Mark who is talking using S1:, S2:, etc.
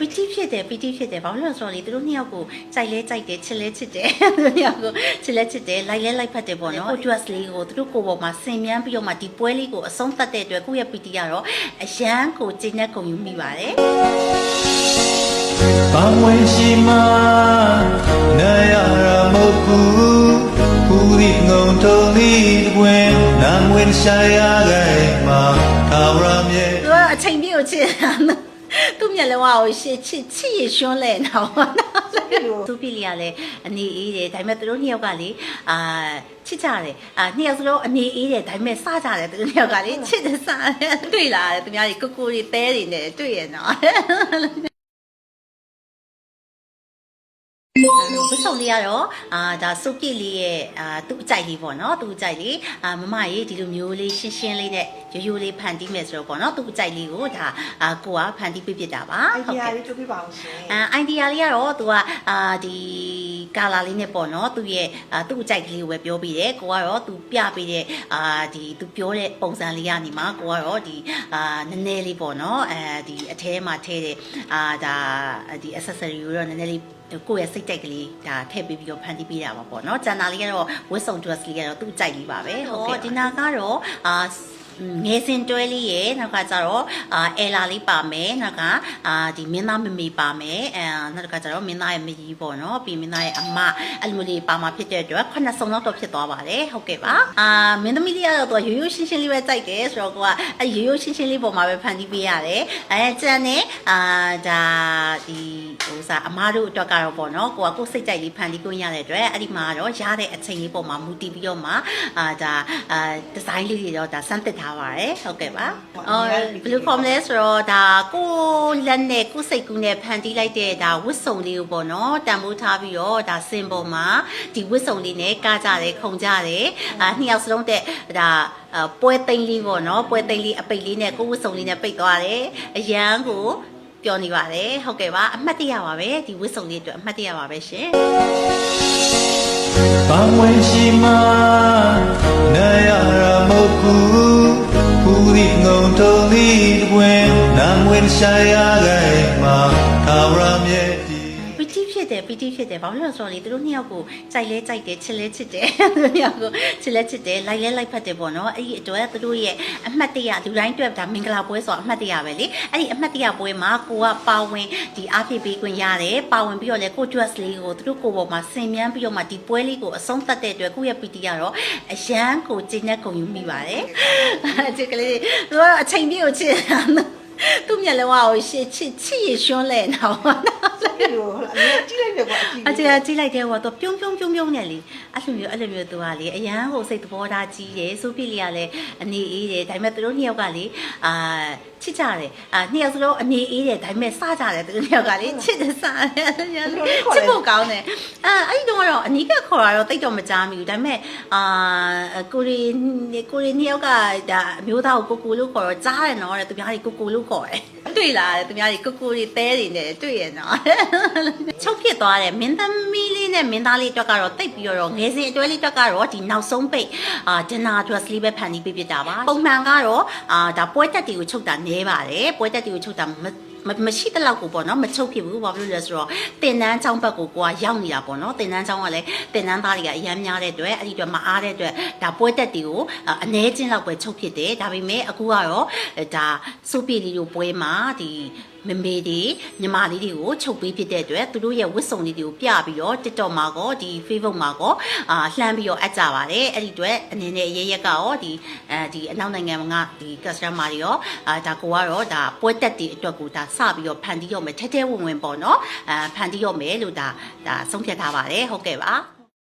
S1: ပီတိဖြစ်တယ်ပီတိဖြစ်တယ်ဘာလို့လဲဆိုတော့လေသူတို့နှစ်ယောက်ကိုကြိုက်လဲကြိုက်တယ်ချစ်လဲချစ်တယ်သူတို့နှစ်ယောက်ကိုချစ်လဲချစ်တယ်လိုက်လဲလိုက်ဖက်တယ်ပေါ့နော်ကို dress လေးကိုသူတို့ကိုယ်ပေါ်မှာဆင်မြန်းပြီးတော့မှဒီပွဲလေးကိုအဆုံးသတ်တဲ့အတွက်ကိုယ့်ရဲ့ပီတိကတော့အရန်ကိုကျင်းတဲ့ကုန်ယူမိပါတယ်။
S2: ဘာဝင်ရှိမှနာရရာမဟုတ်ဘူး။ဟူဒီငုံထုံလေးတွင်နာမဝင်ရှာရခဲ့မှာသာဝရမြေ
S1: သူကအချိန်ပြည့်ကိုချစ်တာနော် သူ့မျက်လုံးကိုရှစ်ချစ်ချစ်ရရွှန်းလဲတော့သူပြလျာလဲအနေအေးတယ်ဒါပေမဲ့သူတို့နှစ်ယောက်ကလေအာချစ်ကြတယ်အာနှစ်ယောက်စလုံးအနေအေးတယ်ဒါပေမဲ့စကြတယ်သူတို့နှစ်ယောက်ကလေချစ်တယ်စတယ်တွေ့လာတယ်သူများကြီးကိုကိုတွေတဲတွေနဲ့တွေ့ရနော် ဝတ်စုံလေးကတော့အာဒါစုပ်ပြည့်လေးရဲ့အာသူ့အကြိုက်လေးပေါ့နော်သူ့အကြိုက်လေးအာမမရေးဒီလိုမျိုးလေးရှင်းရှင်းလေးနဲ့ရိုးရိုးလေးဖန်တီးမယ်ဆိုတော့ပေါ့နော်သူ့အကြိုက်လေးကိုဒါအာကိုကဖန်တီးပြပြတာပါ
S3: အိုင်ဒီယာလေးကြိုးပြပါအောင်ရှင်
S1: အဲ idea လေးကတော့သူကအာဒီကာလာလေးနဲ့ပေါ့နော်သူ့ရဲ့အာသူ့အကြိုက်ကလေးကိုပဲပြောပြီးတယ်ကိုကတော့သူပြပေးတဲ့အာဒီသူပြောတဲ့ပုံစံလေးကနေမှကိုကတော့ဒီအာနည်းနည်းလေးပေါ့နော်အဲဒီအထဲမှာထည့်တဲ့အာဒါဒီ accessory ကိုတော့နည်းနည်းလေး ကိုယ့်ရဲ့စိတ်ကြိုက်ကလေးဒါထည့်ပေးပြီးတော့ဖန်တီးပေးတာပါပေါ့နော်။ကျန်တာလေးကတော့ဝတ်စုံ dress လေးကတော့သူ့ကြိုက်လေးပါပဲ။ဟုတ်ကဲ့ဒီနာကတော့အာငယ်စဉ်တွဲလေးရဲ့နောက်ကကျတော့အာအဲလာလေးပါမယ်နောက်ကအာဒီမင်းသားမမေပါမယ်အဲနောက်ကကျတော့မင်းသားရဲ့မကြီးပေါ့နော်ပြီးမင်းသားရဲ့အမအဲ့လိုလေးပါမှာဖြစ်တဲ့အတွက်ခုနှစ်စုံလောက်တော့ဖြစ်သွားပါတယ်ဟုတ်ကဲ့ပါအာမင်းသမီးလေးကတော့သူကရိုးရိုးရှင်းရှင်းလေးပဲကြိုက်တယ်ဆိုတော့ကိုကအဲ့ရိုးရိုးရှင်းရှင်းလေးပုံမှာပဲဖန်တီးပေးရတယ်အဲကျန်တဲ့အာဒါဒီ ဟိုစားအမားတို့အတွက်ကတော့ပေါ့နော်ကိုကကိုယ်စိတ်ကြိုက်လေးဖန်တီးခွင့်ရတဲ့အတွက်အဲ့ဒီမှာတော့ရတဲ့အချိန်လေးပုံမှာမူတည်ပြီးတော့မှအာဒါအာဒီဇိုင်းလေးတွေတော့ဒါစမ်းသစ်ထားပါတယ်ဟုတ်ကဲ့ပါအော်ဘယ်လိုခေါ်မလဲဆိုတော့ဒါကိုလက်နဲ့ကိုစိတ်ကူးနဲ့ဖန်တီးလိုက်တဲ့ဒါဝတ်စုံလေးကိုပေါ့နော်တန်ဖိုးထားပြီးတော့ဒါစင်ပေါ်မှာဒီဝတ်စုံလေးနဲ့ကားကြတယ်ခုံကြတယ်အာနှစ်ယောက်စလုံးတဲ့ဒါအာပွဲသိမ်းလေးပေါ့နော်ပွဲသိမ်းလေးအပိတ်လေးနဲ့ကိုဝတ်စုံလေးနဲ့ပိတ်သွားတယ်အရန်ကို ပြောနေပါတယ်ဟုတ်ကဲ့ပါအမှတ်တရပါပဲဒီဝတ်စုံလေးအတွက်အမှတ်တရပါပဲရှင်။
S2: ဘာဝင်ရှိမှနာရရာမဟုတ်ဘူး။ဟူဒီငုံထုံလေးတွင်နာမဝင်ရှာရခဲ့မှာသာဝရမြေဒီ
S1: ပီတိ ဖြစ်တယ်ပီတိဖြစ်တယ်ဘာလို့လဲဆိုတော့လေသူတို့နှစ်ယောက်ကိုကြိုက်လဲကြိုက်တယ်ချစ်လဲချစ်တယ်သူတို့နှစ်ယောက်ကိုချစ်လဲချစ်တယ်လိုက်လဲလိုက်ဖက်တယ်ပေါ့နော်အဲ့ဒီအတွက်သူတို့ရဲ့အမှတ်တရလူတိုင်းအတွက်ဒါမင်္ဂလာပွဲဆိုတော့အမှတ်တရပဲလေအဲ့ဒီအမှတ်တရပွဲမှာကိုကပါဝင်ဒီအားဖြည့်ပေးခွင့်ရတယ်ပါဝင်ပြီးတော့လေကို dress လေးကိုသူတို့ကိုယ်ပေါ်မှာဆင်မြန်းပြီးတော့မှဒီပွဲလေးကိုအဆုံးသတ်တဲ့အတွက်ကိုယ့်ရဲ့ပီတိကတော့အရန်ကိုကျင်းတဲ့ကုန်ယူမိပါတယ်ချစ်ကလေးသူကအချိန်ပြည့်ကိုချစ်တာနော်သူ့မျက်လုံးကိုရှစ်ချစ်ချစ်ရရွှန်းလဲတော့
S3: ဒီလိုအမေကြည့်လိုက်တယ်ကွာအကြည့်
S1: အကြကြည့်လိုက်တဲ့ဟိုတော့ပြုံးပြုံးပြုံးပြုံးနဲ့လေအဲ့လိုမျိုးအဲ့လိုမျိုးသူကလေအရန်ဟိုစိတ်သဘောထားကြီးတယ်ဆိုပြလေးကလည်းအနေအေးတယ်ဒါပေမဲ့သူတို့နှစ်ယောက်ကလေအာချစ်ကြတယ်အာနှစ်ယောက်စလုံးအနေအေးတယ်ဒါပေမဲ့စကြတယ်သူတို့နှစ်ယောက်ကလေချစ်တယ်စတယ်ချစ်ဖို့ကောင်းတယ်အာအဲ့ဒီတော့ကတော့အနီးကခေါ်တာတော့တိတ်တော့မကြားမိဘူးဒါပေမဲ့အာကိုရီကိုရီနှစ်ယောက်ကဒါအမျိုးသားကိုကိုကိုလို့ခေါ်တော့ကြားတယ်နော်တဲ့သူများတွေကိုကိုလို့ခေါ်တယ် တွေ့လာတယ်သူများတွေကိုကိုတွေတဲတွေနဲ့တွေ့ရနော်ချုပ်ဖြစ်သွားတယ်မင်းသမီးလေးနဲ့မင်းသားလေးအတွက်ကတော့တိတ်ပြီးတော့ငယ်စဉ်အတွဲလေးအတွက်ကတော့ဒီနောက်ဆုံးပိတ်အာဒနာ dress လေးပဲဖန်တီးပေးပြတာပါပုံမှန်ကတော့အာဒါပွဲတက်တွေကိုချုပ်တာနည်းပါတယ်ပွဲတက်တွေကိုချုပ်တာ မမမရှိတဲ့လောက်ကိုပေါ့နော်မချုပ်ဖြစ်ဘူးဘာဖြစ်လို့လဲဆိုတော့တင်တန်းချောင်းဘက်ကိုကိုကရောက်နေတာပေါ့နော်တင်တန်းချောင်းကလည်းတင်တန်းသားတွေကအများများတဲ့အတွက်အဲ့ဒီအတွက်မအားတဲ့အတွက်ဒါပွဲတက်တွေကိုအအ ਨੇ ချင်းလောက်ပဲချုပ်ဖြစ်တယ်ဒါပေမဲ့အခုကတော့ဒါစုပ်ပြလေးတို့ပွဲမှာဒီမမေတွေညီမလေးတွေကိုချုပ်ပေးဖြစ်တဲ့အတွက်သူတို့ရဲ့ဝတ်စုံလေးတွေကိုပြပြီးတော့ TikTok မှာကောဒီ Facebook မှာကောအာလှမ်းပြီးတော့အပ်ကြပါတယ်အဲ့ဒီအတွက်အနေနဲ့ရရက်ကရောဒီအဲဒီအနောက်နိုင်ငံကဒီ customer တွေရောအာဒါကိုကတော့ဒါပွဲတက်တွေအတွက်ကိုဒါစပြီးတော့ဖန်တီးရမယ်ထဲထဲဝင်ဝင်ပေါ့နော်အာဖန်တီးရမယ်လို့ဒါဒါဆုံးဖြတ်ထားပါတယ်ဟုတ်ကဲ့ပါ